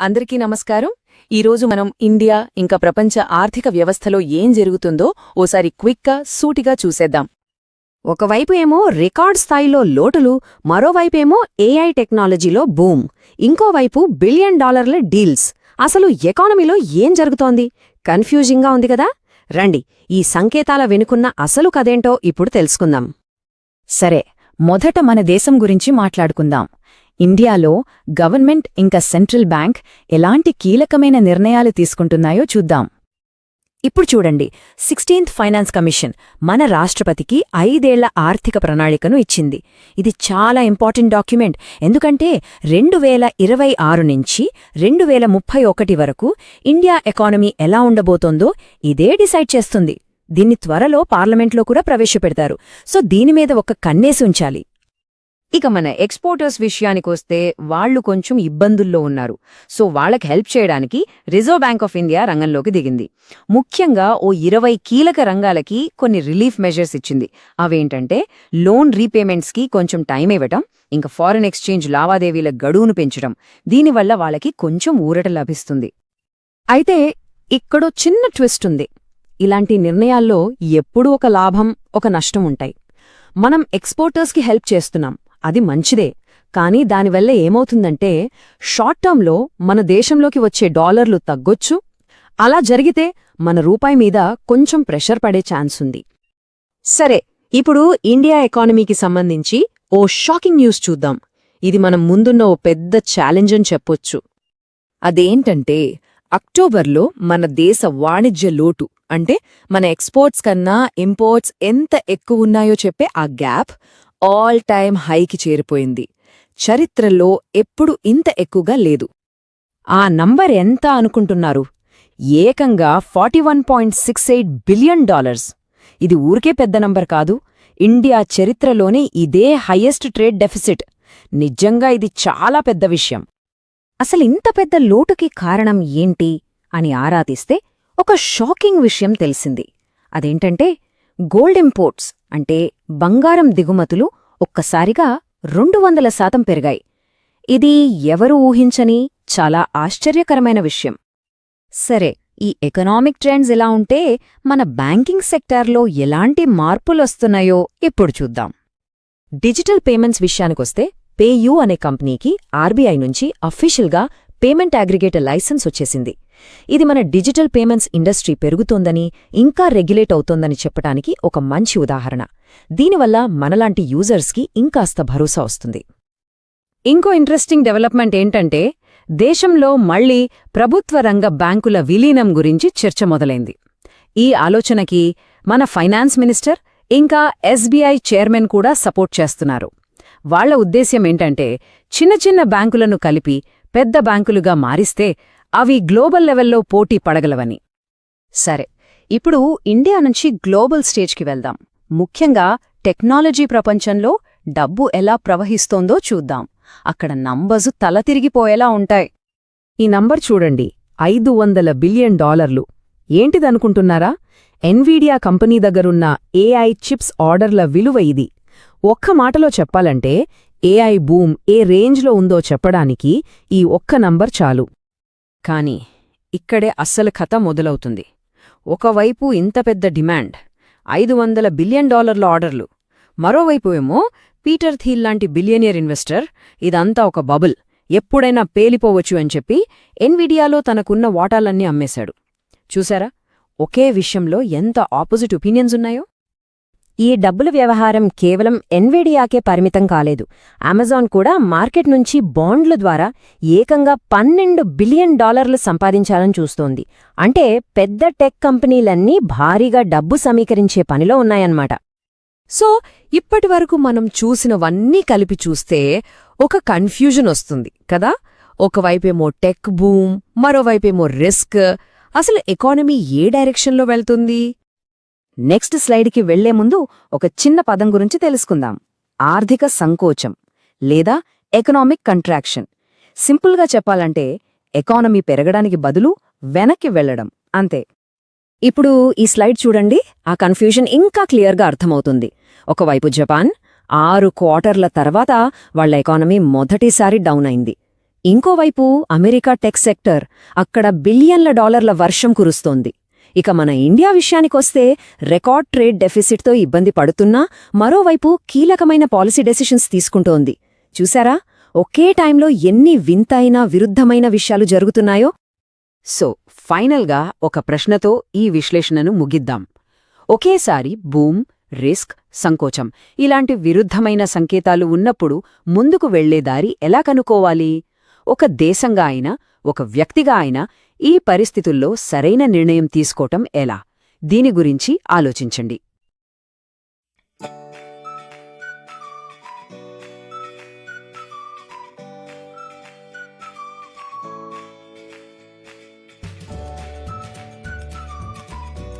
అందరికీ నమస్కారం. ఈరోజు మనం ఇండియా ఇంకా ప్రపంచ ఆర్థిక వ్యవస్థలో ఏం జరుగుతుందో ఓసారి క్విక్గా సూటిగా చూసేద్దాం. ఒకవైపు ఏమో రికార్డ్ స్థాయిలో లోటులు మరోవైపేమో ఏఐ టెక్నాలజీలో బూమ్ ఇంకోవైపు బిలియన్ డాలర్ల డీల్స్. అసలు ఎకానమీలో ఏం జరుగుతోంది? కన్ఫ్యూజింగ్గా ఉంది కదా? రండి ఈ సంకేతాల వెనుకున్న అసలు కదేంటో ఇప్పుడు తెలుసుకుందాం. సరే మొదట మన దేశం గురించి మాట్లాడుకుందాం. ఇండియాలో గవర్నమెంట్ ఇంకా సెంట్రల్ బ్యాంక్ ఎలాంటి కీలకమైన నిర్ణయాలు తీసుకుంటున్నాయో చూద్దాం. ఇప్పుడు చూడండి సిక్స్టీన్త్ ఫైనాన్స్ కమిషన్ మన రాష్ట్రపతికి ఐదేళ్ళ ఆర్థిక ప్రణాళికను ఇచ్చింది. ఇది చాలా ఇంపార్టెంట్ డాక్యుమెంట్. ఎందుకంటే రెండు వేల ఇరవై ఆరు నుంచి రెండు వేల ముప్పై ఒకటి వరకు ఇండియా ఎకానమీ ఎలా ఉండబోతోందో ఇదే డిసైడ్ చేస్తుంది. దీన్ని త్వరలో పార్లమెంట్లో కూడా ప్రవేశపెడతారు. సో దీనిమీద ఒక కన్నేసి ఉంచాలి. ఇక మన ఎక్స్పోర్టర్స్ విషయానికొస్తే వాళ్ళు కొంచెం ఇబ్బందుల్లో ఉన్నారు. సో వాళ్ళకి హెల్ప్ చేయడానికి రిజర్వ్ బ్యాంక్ ఆఫ్ ఇండియా రంగంలోకి దిగింది. ముఖ్యంగా ఓ ఇరవై కీలక రంగాలకి కొన్ని రిలీఫ్ మెజర్స్ ఇచ్చింది. అవేంటంటే లోన్ రీపేమెంట్స్కి కొంచెం టైం ఇవ్వటం ఇంకా ఫారెన్ ఎక్స్చేంజ్ లావాదేవీల గడువును పెంచడం దీనివల్ల వాళ్ళకి కొంచెం ఊరట లభిస్తుంది. అయితే ఇక్కడో చిన్న ట్విస్ట్ ఉంది. ఇలాంటి నిర్ణయాల్లో ఎప్పుడూ ఒక లాభం ఒక నష్టం ఉంటాయి. మనం ఎక్స్పోర్టర్స్కి హెల్ప్ చేస్తున్నాం. అది మంచిదే. కానీ దానివల్ల ఏమవుతుందంటే షార్ట్ టర్మ్లో మన దేశంలోకి వచ్చే డాలర్లు తగ్గొచ్చు. అలా జరిగితే మన రూపాయి మీద కొంచెం ప్రెషర్ పడే ఛాన్స్ ఉంది. సరే ఇప్పుడు ఇండియా ఎకానమీకి సంబంధించి ఓ షాకింగ్ న్యూస్ చూద్దాం. ఇది మనం ముందున్న ఓ పెద్ద ఛాలెంజ్ అని చెప్పొచ్చు. అదేంటంటే అక్టోబర్లో మన దేశ వాణిజ్య లోటు అంటే మన ఎక్స్పోర్ట్స్ కన్నా ఇంపోర్ట్స్ ఎంత ఎక్కువ ఉన్నాయో చెప్పే ఆ గ్యాప్ ఆల్ టైమ్ హైకి చేరిపోయింది. చరిత్రలో ఎప్పుడు ఇంత ఎక్కువగా లేదు. ఆ నంబర్ ఎంత అనుకుంటున్నారు? ఏకంగా forty one point six eight billion dollars. ఇది ఊరికే పెద్ద నంబర్ కాదు. ఇండియా చరిత్రలోనే ఇదే హయ్యెస్ట్ ట్రేడ్ డెఫిసిట్. నిజంగా ఇది చాలా పెద్ద విషయం. అసలు ఇంత పెద్ద లోటుకి కారణం ఏంటి అని ఆరాధిస్తే ఒక షాకింగ్ విషయం తెలిసింది. అదేంటంటే గోల్డ్ ఇంపోర్ట్స్ అంటే బంగారం దిగుమతులు ఒక్కసారిగా రెండు వందల శాతం పెరిగాయి. ఇది ఎవరు ఊహించని చాలా ఆశ్చర్యకరమైన విషయం. సరే ఈ ఎకనామిక్ ట్రెండ్స్ ఇలా ఉంటే మన బ్యాంకింగ్ సెక్టార్లో ఎలాంటి మార్పులొస్తున్నాయో ఇప్పుడు చూద్దాం. డిజిటల్ పేమెంట్స్ విషయానికొస్తే పేయూ అనే కంపెనీకి ఆర్బీఐ నుంచి అఫీషియల్గా పేమెంట్ అగ్రిగేటర్ లైసెన్స్ వచ్చేసింది. ఇది మన డిజిటల్ పేమెంట్స్ ఇండస్ట్రీ పెరుగుతోందని ఇంకా రెగ్యులేట్ అవుతోందని చెప్పటానికి ఒక మంచి ఉదాహరణ. దీనివల్ల మనలాంటి యూజర్స్కి ఇంకాస్త భరోసా వస్తుంది. ఇంకో ఇంట్రెస్టింగ్ డెవలప్మెంట్ ఏంటంటే దేశంలో మళ్ళీ ప్రభుత్వ రంగ బ్యాంకుల విలీనం గురించి చర్చ మొదలైంది. ఈ ఆలోచనకి మన ఫైనాన్స్ మినిస్టర్ ఇంకా ఎస్బీఐ చైర్మన్ కూడా సపోర్ట్ చేస్తున్నారు. వాళ్ళ ఉద్దేశ్యం ఏంటంటే చిన్న చిన్న బ్యాంకులను కలిపి పెద్ద బ్యాంకులుగా మారిస్తే అవి గ్లోబల్ లెవెల్లో పోటీ పడగలవని. సరే ఇప్పుడు ఇండియా నుంచి గ్లోబల్ స్టేజ్కి వెళ్దాం. ముఖ్యంగా టెక్నాలజీ ప్రపంచంలో డబ్బు ఎలా ప్రవహిస్తోందో చూద్దాం. అక్కడ నంబర్సు తల తిరిగిపోయేలా ఉంటాయి. ఈ నంబర్ చూడండి ఐదు వందల బిలియన్ డాలర్లు. ఏంటిదనుకుంటున్నారా? ఎన్వీడియా కంపెనీ దగ్గరున్న ఏఐ చిప్స్ ఆర్డర్ల విలువ ఇది. ఒక్క మాటలో చెప్పాలంటే ఏఐ బూమ్ ఏ రేంజ్లో ఉందో చెప్పడానికి ఈ ఒక్క నంబర్ చాలు. కాని ఇక్కడే అస్సలు కథ మొదలవుతుంది. ఒకవైపు ఇంత పెద్ద డిమాండ్ ఐదు వందల బిలియన్ డాలర్ల ఆర్డర్లు. మరోవైపు ఏమో పీటర్ థీల్ లాంటి బిలియనియర్ ఇన్వెస్టర్ ఇదంతా ఒక బబుల్ ఎప్పుడైనా పేలిపోవచ్చు అని చెప్పి ఎన్విడియాలో తనకున్న వాటాలన్నీ అమ్మేశాడు. చూశారా? ఒకే విషయంలో ఎంత ఆపోజిట్ ఒపీనియన్స్ ఉన్నాయో? ఈ డబ్బుల వ్యవహారం కేవలం ఎన్విడియాకే పరిమితం కాలేదు. అమెజాన్ కూడా మార్కెట్ నుంచి బాండ్ల ద్వారా ఏకంగా పన్నెండు బిలియన్ డాలర్లు సంపాదించాలని చూస్తోంది. అంటే పెద్ద టెక్ కంపెనీలన్నీ భారీగా డబ్బు సమీకరించే పనిలో ఉన్నాయన్నమాట. సో ఇప్పటివరకు మనం చూసినవన్నీ కలిపి చూస్తే ఒక కన్ఫ్యూజన్ వస్తుంది కదా? ఒకవైపేమో టెక్ బూమ్ మరోవైపేమో రిస్క్. అసలు ఎకానమీ ఏ డైరెక్షన్లో వెళ్తుంది? నెక్స్ట్ స్లైడ్కి వెళ్ళే ముందు ఒక చిన్న పదం గురించి తెలుసుకుందాం. ఆర్థిక సంకోచం లేదా ఎకనామిక్ కంట్రాక్షన్. సింపుల్గా చెప్పాలంటే ఎకానమీ పెరగడానికి బదులు వెనక్కి వెళ్ళడం అంతే. ఇప్పుడు ఈ స్లైడ్ చూడండి ఆ కన్ఫ్యూజన్ ఇంకా క్లియర్గా అర్థమవుతుంది. ఒకవైపు జపాన్ ఆరు క్వార్టర్ల తర్వాత వాళ్ళ ఎకానమీ మొదటిసారి డౌన్ అయింది. ఇంకోవైపు అమెరికా టెక్ సెక్టర్ అక్కడ బిలియన్ల డాలర్ల వర్షం కురుస్తోంది. ఇక మన ఇండియా విషయానికొస్తే రికార్డ్ ట్రేడ్ డెఫిసిట్తో ఇబ్బంది పడుతున్నా మరోవైపు కీలకమైన పాలసీ డెసిషన్స్ తీసుకుంటోంది. చూసారా ఒకే టైంలో ఎన్ని వింతైన విరుద్ధమైన విషయాలు జరుగుతున్నాయో? సో ఫైనల్గా ఒక ప్రశ్నతో ఈ విశ్లేషణను ముగిద్దాం. ఒకేసారి బూమ్ రిస్క్ సంకోచం ఇలాంటి విరుద్ధమైన సంకేతాలు ఉన్నప్పుడు ముందుకు వెళ్ళేదారి ఎలా కనుకోవాలి ఒక దేశంగా అయినా ఒక వ్యక్తిగా అయినా ఈ పరిస్థితుల్లో సరైన నిర్ణయం తీసుకోవటం ఎలా? దీని గురించి ఆలోచించండి.